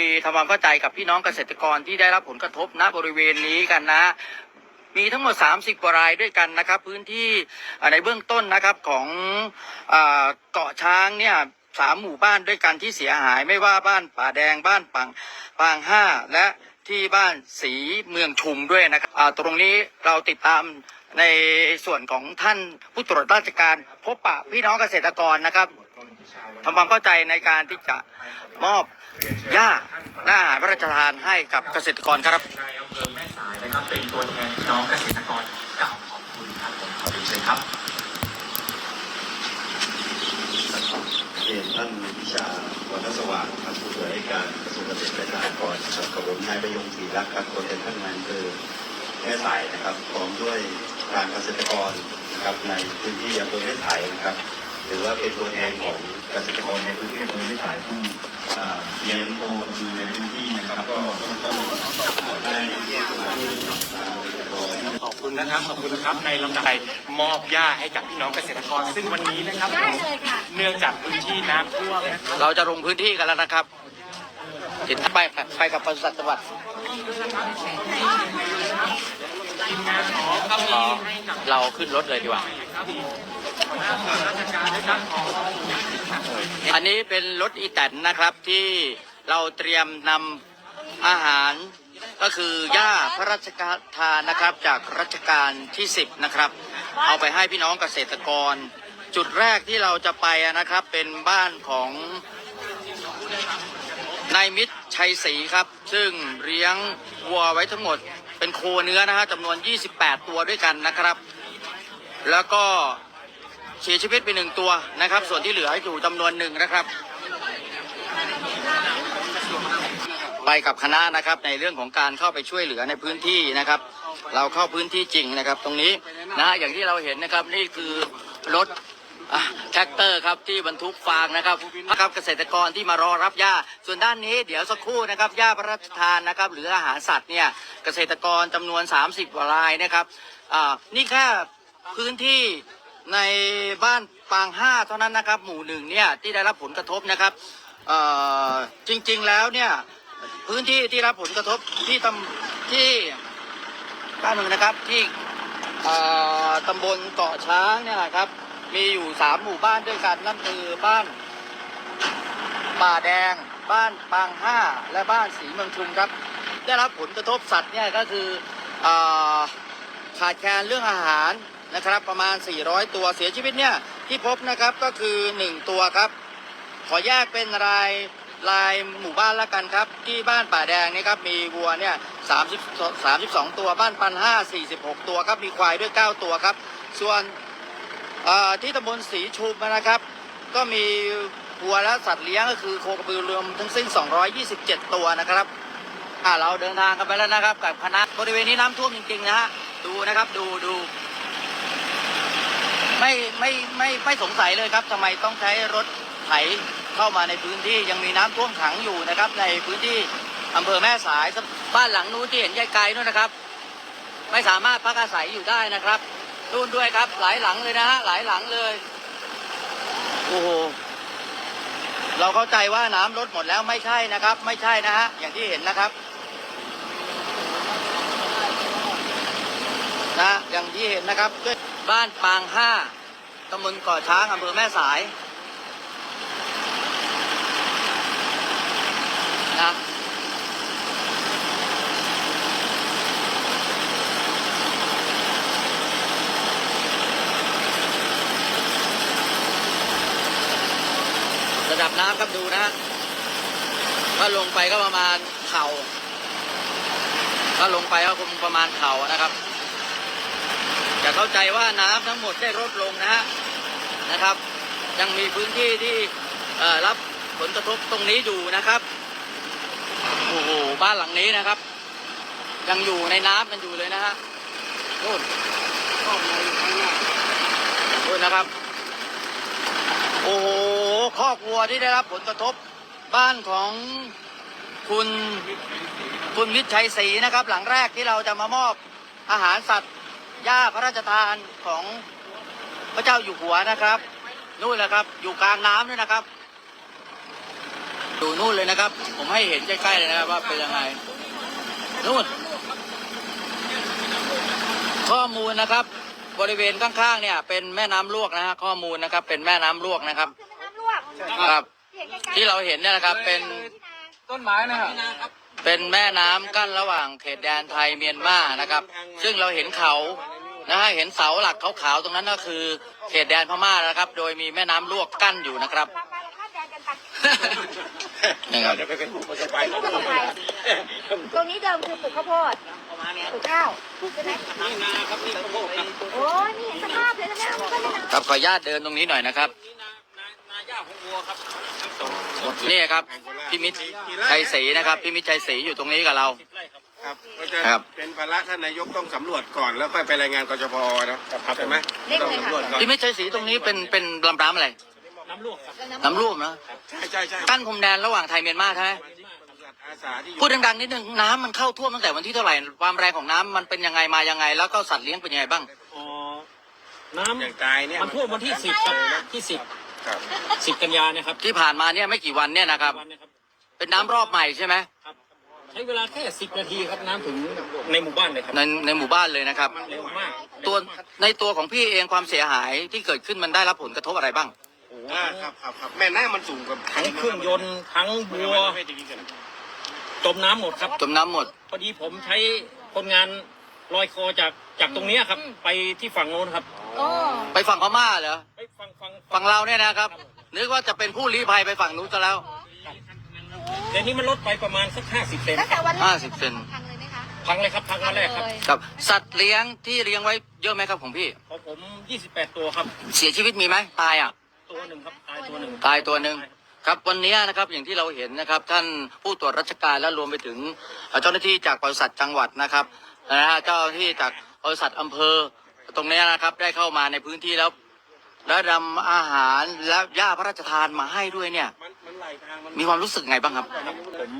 ยทำความเข้าใจกับพี่น้องเกษตรกรที่ได้รับผลกระทบณบริเวณนี้กันนะ มีทั้งหมด 30กว่ารายด้วยกันนะครับ พื้นที่ในเบื้องต้นนะครับของเกาะช้างเนี่ยสามหมู่บ้านด้วยกันที่เสียหายไม่ว่าบ้านป่าแดงบ้านปังปางห้าและที่บ้านสีเมืองชุมด้วยนะครับตรงนี้เราติดตามในส่วนของท่านผู้ตรวจราชการพบปะพี่น้องเกษตรกรนะครับ ทำความเข้าใจในการที่จะมอบหญ้าและอาหารพระราชทานให้กับเกษตรกรครับนอำเภอแม่สายนะครับเป็นตัวแทนน้องเกษตรกรกล่าวขอบคุณครับผมขอเรียนเชิญครับเรียนท่านวิชาวัฒสว่างท่านผู้ตรวจราชการกระทรวงเกษตรและสหกรณ์ครับกับผมนายประยงศรีรักษ์ครับตัวแทนท่านนายอำเภอแม่สายนะครับพร้อมด้วยการเกษตรกรนะครับในพื้นที่อำเภอแม่สายนะครับหรือว่าเป็นตัวแทนของ เกษตรกรในพื้นที่อำเภอแม่สายผู้อ่เลี้ยงโคอยู่ในพื้นที่นะครับก็ต้องต้องได้เรียกมาที่อ่าเกษตรกรขอบคุณนะครับขอบคุณนะครับในลำดับไปมอบหญ้าให้กับพี่น้องเกษตรกรซึ่งวันนี้นะครับ เนื่องจากพื้นที่น้ำท่วมนะครับเราจะลงพื้นที่กันแล้วนะครับติดไปไปกับปศุสัตว์จังหวัดเราขึ้นรถเลยดีกว่า หัวหน้าส่วนราชการนะครับขออันนี้เป็นรถอีแตนนะครับที่เราเตรียมนำอาหารก็คือย่าพระราชทานนะครับจากรัชกาลที่ 10 นะครับ เอาไปให้พี่น้องเกษตรกร จุดแรกที่เราจะไปนะครับเป็นบ้านของนายมิตรชัยศรีครับ ซึ่งเลี้ยงวัวไว้ทั้งหมดเป็นโคเนื้อนะฮะจำนวน 28 ตัวด้วยกันนะครับ แล้วก็ เสียชีวิตไปหนึ่งตัวนะครับ ส่วนที่เหลืออยู่จำนวนหนึ่งนะครับ ไปกับคณะนะครับในเรื่องของการเข้าไปช่วยเหลือในพื้นที่นะครับ เราเข้าพื้นที่จริงนะครับ ตรงนี้นะอย่างที่เราเห็นนะครับนี่คือรถแท็กเตอร์ครับที่บรรทุกฟางนะครับนะครับเกษตรกรที่มารอรับหญ้า ส่วนด้านนี้เดี๋ยวสักครู่นะครับหญ้าพระราชทานนะครับ หรืออาหารสัตว์เนี่ยเกษตรกรจำนวน 30กว่ารายนะครับนี่แค่พื้นที่ ในบ้านปางห้าเท่านั้นนะครับ หมู่หนึ่งเนี่ยที่ได้รับผลกระทบนะครับเอ่อจริงๆแล้วเนี่ยพื้นที่ที่รับผลกระทบที่ตำที่บ้านหนึ่งนะครับที่เอ่อตำบลเกาะช้างเนี่ยนะครับมีอยู่สามหมู่บ้านด้วยกันนั่นคือบ้านป่าแดง บ้านปางห้าและบ้านสีเมืองชุมครับ ได้รับผลกระทบสัตว์เนี่ยก็คืออขาดแคลนเรื่องอาหาร นะครับประมาณ 400 ตัวเสียชีวิตเนี่ยที่พบนะครับก็คือ 1 ตัวครับ ขอแยกเป็นรายรายหมู่บ้านละกันครับ ที่บ้านป่าแดงเนี่ยครับมีวัวเนี่ย30 32ตัวบ้านปันห้า46ตัวครับมีควายด้วย9ตัวครับ ส่วนอ่อที่ตำบลสีชุมนะครับ ก็มีวัวและสัตว์เลี้ยงก็คือโคกระบือรวมทั้งสิ้น 227 ตัวนะครับอ่าเราเดินทางกันไปแล้วนะครับ กับคณะบริเวณนี้น้ำท่วมจริงๆนะฮะดูนะครับดูดู ไม่ไม่ไม่ไม่สงสัยเลยครับทำไมต้องใช้รถไถเข้ามาในพื้นที่ยังมีน้ำท่วมขังอยู่นะครับ ในพื้นที่อำเภอแม่สายบ้านหลังนู้นที่เห็นไกลๆนู้นนะครับ ไม่สามารถพักอาศัยอยู่ได้นะครับนู่นด้วยครับหลายหลังเลยนะฮะหลายหลังเลยโอ้โหเราเข้าใจว่าน้ำลดหมดแล้วไม่ใช่นะครับ ไม่ใช่นะฮะอย่างที่เห็นนะครับนะอย่างที่เห็นนะครับ บ้านปางห้าตำบลเกาะช้างอำเภอแม่สายนะระดับน้ำครับดูนะฮะถ้าลงไปก็ประมาณเข่าถ้าลงไปก็คงประมาณเข่านะครับ เข้าใจว่าน้ำทั้งหมดได้ลดลงนะฮะนะครับ ยังมีพื้นที่ที่รับผลกระทบตรงนี้อยู่นะครับโอ้โหบ้านหลังนี้นะครับ ยังอยู่ในน้ำกันอยู่เลยนะฮะนู่นนู่นนะครับ โอ้โหคอกวัวที่ได้รับผลกระทบบ้านของคุณคุณวิชัยศรีนะครับ หลังแรกที่เราจะมามอบอาหารสัตว์ ญ้าพระราชทานของพระเจ้าอยู่หัวนะครับ นู่นแหละครับ อยู่กลางน้ำด้วยนะครับดูนู่นเลยนะครับ ผมให้เห็นใกล้ๆเลยนะครับว่าเป็นยังไงนู่นข้อมูลนะครับ บริเวณข้างๆเนี่ย เป็นแม่น้ำลวกนะฮะข้อมูลนะครับ เป็นแม่น้ำลวกนะครับคือน้ำลวกครับเห็นใกล้ๆที่เราเห็นเนี่ยนะครับเป็นต้นไม้นะครับเป็นแม่น้ำกั้นระหว่างเขตแดนไทยเมียนมานะครับ ซึ่งเราเห็นเขา นะฮะเห็นเสาหลักขาวๆตรงนั้นก็คือเขตแดนพม่านะครับ โดยมีแม่น้ำลวกกั้นอยู่นะครับเราไปเราข้ามแดนกันไปนะครับ จะไปเป็นผู้ประสบภัยผู้ประสบภัยตรงนี้เดิมคือปลูกข้าวโพดปลูกข้าวใช่ไหมนี่นาครับนี่ข้าวโพดครับโอ้ยนี่เห็นสภาพเลยนะเนี่ยมันก็เลยนะครับขออนุญาตเดินตรงนี้หน่อยนะครับ นี่นานานาหญ้าของวัวครับนี่ครับพี่มิตรชัยศรีนะครับพี่มิตรชัยศรีอยู่ตรงนี้กับเรา สิบไร่ ครับครับก็จะครับ เป็นภาระท่านนายกต้องสำรวจก่อนแล้วค่อยไปรายงานกจพนะใช่ไหมเร่งต้องเลยค่ะ สำรวจก่อนพี่มิตรชัยศรีตรงนี้เป็นเป็นลำน้ำอะไรน้ำลวกครับน้ำร่วมนะใช่ใช่ใช่กั้นพรมแดนระหว่างไทยเมียนมาใช่ไหมอาสาที่อยู่พูดดังๆนิดนึงน้ำมันเข้าท่วมตั้งแต่วันที่เท่าไหร่ความแรงของน้ำมันเป็นยังไงมายังไง แล้วก็สัตว์เลี้ยงเป็นยังไงบ้าง อ๋อน้ำอย่างตายเนี่ยมันท่วมวันที่สิบครับที่สิบครับสิบกันยาเนี่ยครับที่ผ่านมาเนี่ยไม่กี่วันเนี่ยนะครับ วันเนะครับเป็นน้ำรอบใหม่ใช่ไหมครับใช้เวลาแค่สิบนาทีครับน้ำถึงในหมู่บ้านเลยครับในในหมู่บ้านเลยนะครับเร็วมากตัวในตัวของพี่เองความเสียหายที่เกิดขึ้นมันได้รับผลกระทบอะไรบ้าง โอ้อ่าครับครับครับแม่น้ามันสูงกว่าทั้งเครื่องยนต์ทั้งบัวจมน้ำหมดครับ จมน้ำหมด พอดีผมใช้คนงานลอยคอจากจากตรงเนี้ยครับ ไปที่ฝั่งโน้นครับโอ้ไปฝั่งพม่าเหรอ ไปฝั่งฝั่งฝั่งเราเนี่ยนะครับ นึกว่าจะเป็นผู้ลี้ภัยไปฝั่งนู้นซะแล้ว เดี๋ยวนี้มันลดไปประมาณสักห้าสิบเซนตั้งแต่วันแรกห้าสิบเซน พังเลยไหมคะพังเลยครับพังมาแรกครับครับสัตว์เลี้ยงที่เลี้ยงไว้เยอะไหมครับของพี่ ของผมยี่สิบแปดตัวครับ เสียชีวิตมีไหมตายอะ ตัวหนึ่งครับตายตัวหนึ่ง ตายตัวหนึ่งครับวันนี้นะครับอย่างที่เราเห็นนะครับ ท่านผู้ตรวจราชการและรวมไปถึงเอ่อเจ้าหน้าที่จากบริษัทจังหวัดนะครับนะฮะเจ้าหน้าที่จากบริษัทอำเภอตรงนี้นะครับได้เข้ามาในพื้นที่แล้วแล้วนำอาหารและยาพระราชทานมาให้ด้วยเนี่ย มันมันไหลทางมันมีความรู้สึกไงบ้างครับ ผม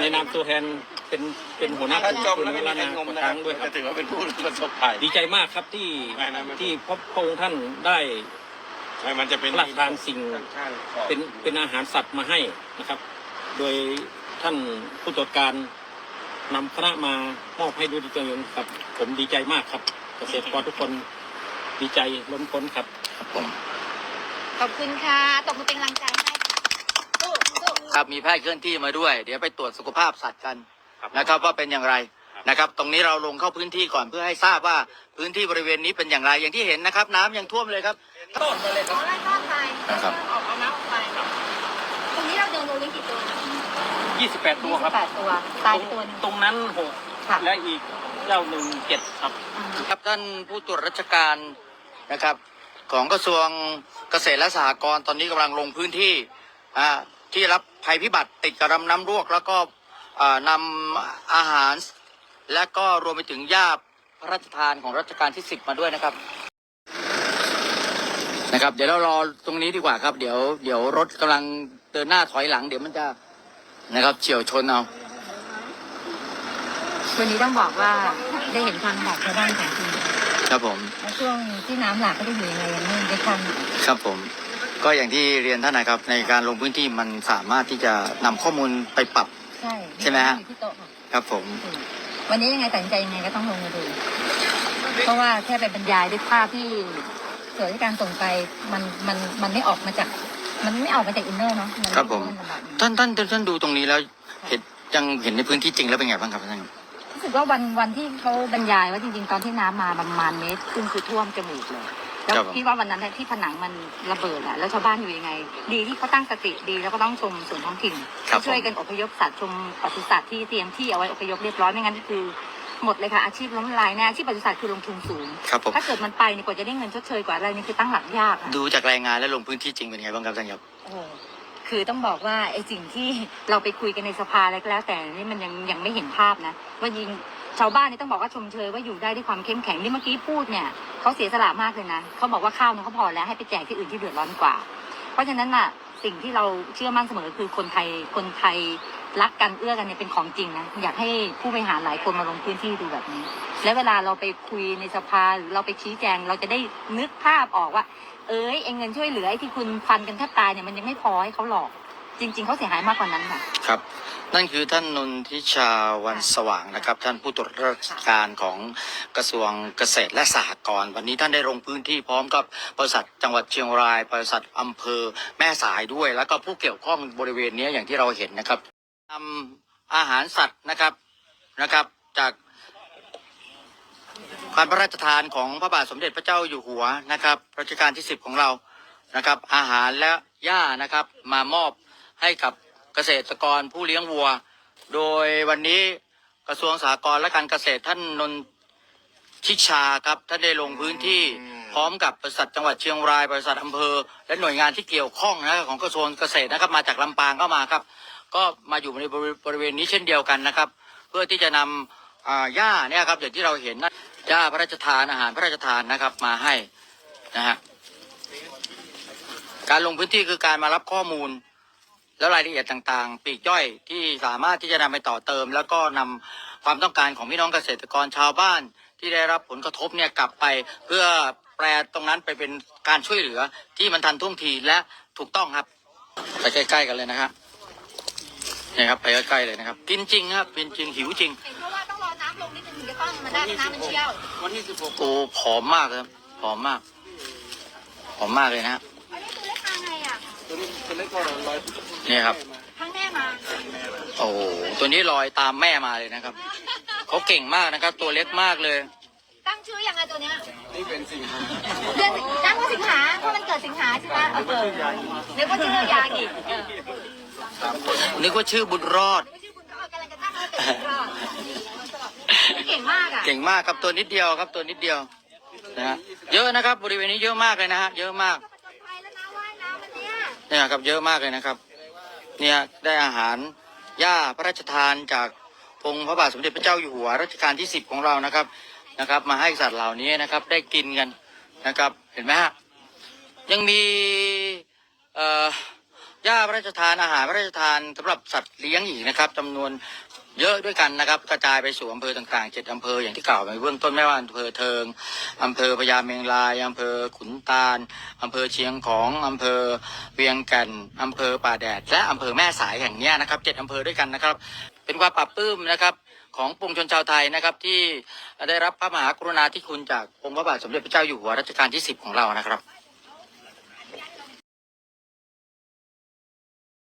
ในนามตัวแทนเป็นเป็นหัวหน้าถ้าจมคุณแล้วไม่เวมีลาใครนางมนะคครัรั้บงด้วยคก็รับถือว่าเป็นผู้ประสบภัย ดีใจมากครับที่ไม่นะไม่ ที่พระพระองค์ท่านได้ไม่มันจะเป็นพระราชทานสิ่ง ข้างๆขอบเป็นเป็นอาหารสัตว์มาให้นะครับ โดยท่านผู้ตรวจการนำคณะมามอบให้ดูดีจังเลยครับ ผมดีใจมากครับ เกษตรกรทุกคนดีใจล้นพ้นครับ ครับผม ขอบคุณค่ะ ตบมือเป็นกำลังใจให้สู้สู้ ครับมีแพทย์เคลื่อนที่มาด้วย เดี๋ยวไปตรวจสุขภาพสัตว์กันนะครับว่าเป็นอย่างไรนะครับ ตรงนี้เราลงเข้าพื้นที่ก่อนเพื่อให้ทราบว่าพื้นที่บริเวณนี้เป็นอย่างไรอย่างที่เห็นนะครับ น้ำยังท่วมเลยครับต้นไปเลยคขรัอบไล่ทอดไปนะครับออกเอาน้ำไปครับตรงนี้เราเดินโรลิงกี่ตัวยี่สิบแปดตัวครับแปดตัวตายไปตัวหนึงตรงนั้นหกค่ะและอีกเจ้าหนึ่งเจ็ดครับ ครับท่านผู้ตรวจราชการนะครับ ของกระทรวงเกษตรและสหกรณ์ตอนนี้กำลังลงพื้นที่อ่า ที่รับภัยพิบัติติดกระรำน้ำรวกแล้วก็อ่านำอาหาร และก็รวมไปถึงยาพระราชทานของรัชกาลที่สิบมาด้วยนะครับ นะครับ เดี๋ยวเรารอตรงนี้ดีกว่าครับ เดี๋ยวเดี๋ยวรถกำลังเดินหน้าถอยหลัง เดี๋ยวมันจะนะครับเฉียวชนเอาวันนี้ต้องบอกว่าได้เห็นความลำบากชาวบ้านของจริงครับผม และช่วงที่น้ำหลากก็ได้อยู่ยังไงยังไม่ได้ทันครับผม ก็อย่างที่เรียนท่านนะครับในการลงพื้นที่มันสามารถที่จะนำข้อมูลไปปรับ ใช่ใช่ไหมฮะ อยู่ที่โต๊ะค่ะครับผมวันนี้ยังไงตัดสินใจยังไงก็ต้องลงมาดู เพราะว่าแค่ไปบรรยายด้วยภาพที่ส่วนที่การส่งไปมันมันมันไม่ออกมาจาก มันไม่ออกมาจากอินเนอร์เนาะนครับผม นลำบากท่านท่านท่านดูตรงนี้แล้วเห็นยังเห็นในพื้นที่จริงแล้วเป็นไงบ้างครับท่านรู้สึกว่าวันวันที่เขาบรรยายว่าจริงๆตอนที่น้ำมาประมาณเมตรครึ่งคือท่วมจมูกเลย แล้วครับผม พี่ว่าวันนั้นที่ผนังมันระเบิดอะแล้วชาวบ้านอยู่ยังไง ดีที่เขาตั้งสติดีแล้วก็ต้องชมส่วนท้องถิ่นครับผม ช่วยกันอพยพสัตว์ชมปศุสัตว์ที่เตรียมที่เอาไว้อพยพเรียบร้อยไม่งั้นก็คือ หมดเลยค่ะอาชีพล้มละลายแน่อาชีพปศุสัตว์คือลงทุนสูง ครับผมถ้าเกิดมันไปเนี่ยกว่าจะได้เงินชดเชยกว่าอะไรนี่คือตั้งหลักยากอะดูจากรายงานและลงพื้นที่จริงเป็นไงบ้างครับท่านครับ โอ้โหคือต้องบอกว่าไอ้สิ่งที่เราไปคุยกันในสภาอะไรก็แล้วแต่นี่มันยังยังไม่เห็นภาพนะว่ายิง ชาวบ้านนี่ต้องบอกว่าชมเชยว่าอยู่ได้ด้วยความเข้มแข็งนี่เมื่อกี้พูดเนี่ยเขาเสียสละมากเลยนะเขาบอกว่าข้าวเนี่ยเขาพอแล้วให้ไปแจกที่อื่นที่เดือดร้อนกว่า เพราะฉะนั้นน่ะสิ่งที่เราเชื่อมั่นเสมอคือคนไทยคนไทยรักกันเอื้อกันเนี่ยเป็นของจริงนะอยากให้ผู้บริหารหลายคนมาลงพื้นที่ดูแบบนี้ และเวลาเราไปคุยในสภาหรือเราไปชี้แจงเราจะได้นึกภาพออกว่า เอ้ยไอ้เงินช่วยเหลือไอ้ที่คุณฟันกันแทบตายเนี่ยมันยังไม่พอให้เขาหลอก จริง ๆเขาเสียหายมากกว่านั้นค่ะ ครับ นั่นคือท่านนนทิชาวันสว่างนะครับ ท่านผู้ตรวจราชการของกระทรวงเกษตรและสหกรณ์วันนี้ท่านได้ลงพื้นที่พร้อมกับบริษัทจังหวัดเชียงรายบริษัทอำเภอแม่สายด้วย แล้วก็ผู้เกี่ยวข้องบริเวณนี้อย่างที่เราเห็นนะครับนำอาหารสัตว์นะครับนะครับ จากการพระราชทานของพระบาทสมเด็จพระเจ้าอยู่หัวนะครับรัชกาลที่สิบของเรานะครับ อาหารและหญ้านะครับ มามอบ ให้กับเกษตรกรผู้เลี้ยงวัว โดยวันนี้กระทรวงสหกรณ์และการเกษตรท่านนนทิชาครับท่านได้ลงพื้นที่พร้อมกับบริษัทจังหวัดเชียงรายบริษัทอำเภอ และหน่วยงานที่เกี่ยวข้องนะครับของกระทรวงเกษตรนะครับมาจากลำปางก็มาครับ ก็มาอยู่ในบริบริเวณนี้เช่นเดียวกันนะครับ เพื่อที่จะนำอ่าหญ้าเนี่ยครับอย่างที่เราเห็นนะหญ้าพระราชทานอาหารพระราชทานนะครับมาให้นะฮะการลงพื้นที่คือการมารับข้อมูล แล้วรายละเอียดต่างๆปลีกย่อยที่สามารถที่จะนำไปต่อเติม แล้วก็นำความต้องการของพี่น้องเกษตรกรชาวบ้าน ที่ได้รับผลกระทบเนี่ยกลับไป เพื่อแปลตรงนั้นไปเป็นการช่วยเหลือที่มันทันท่วงทีและถูกต้องครับ ไปใกล้ๆกันเลยนะครับนี่ครับไปใกล้ๆเลยนะครับ กินจริงครับกินจริงหิวจริงเพราะว่าต้องรอน้ำลงนิดนึงถึงจะต้องมันได้น้ำมันเชี่ยววันที่สิบหกโอ้ผอมมากครับผอมมากผอมมากเลยนะฮะอันนี้คือเล็กมาไงอะ ตัว นี้ตัวเล็กก็ร้อยนี่ครับ ทั้งแม่มาโอ้โหตัวนี้ลอยตามแม่มาเลยนะครับ เขาเก่งมากนะครับ ตัวเล็กมากเลย ตั้งชื่อยังไงตัวเนี้ยนี่เป็นสิ่งหาเดือนตั้งว่าสิงหาเพราะมันเกิดสิงหาใช่ไหมเออเกิดนึกว่าชื่อยางอีกเออนึกว่าชื่อบุญรอด นึกว่าชื่อคุณก็กำลังจะตั้งว่าเป็นคุณรอดเก่งมากอะเก่งมากครับตัวนิดเดียวครับตัวนิดเดียวนะฮะเยอะนะครับ บริเวณนี้เยอะมากเลยนะฮะเยอะมาก เนี่ยครับเยอะมากเลยนะครับ เนี่ยได้อาหารหญ้าพระราชทานจากองค์พระบาทสมเด็จพระเจ้าอยู่หัวรัชกาลที่สิบของเรานะครับนะครับ มาให้สัตว์เหล่านี้นะครับ ได้กินกันนะครับ เห็นไหมฮะยังมีเอ่อ ญ้าพระราชทานอาหารพระราชทานสำหรับสัตว์เลี้ยงอีกนะครับจำนวนเยอะด้วยกันนะครับ กระจายไปสู่อำเภอต่างๆเจ็ดอำเภออย่างที่กล่าวไปเบื้องต้นไม่ว่าอำเภอเทิงอำเภอพญาเมงรายอำเภอขุนตาลอำเภอเชียงของอำเภอเวียงแก่นอำเภอป่าแดด และอำเภอแม่สายแห่งนี้นะครับเจ็ดอำเภอด้วยกันนะครับ เป็นความปรับปลื้มนะครับของปวงชนชาวไทยนะครับที่ได้รับพระมหากรุณาธิคุณจากองค์พระบาทสมเด็จพระเจ้าอยู่หัวรัชกาลที่สิบของเรานะครับ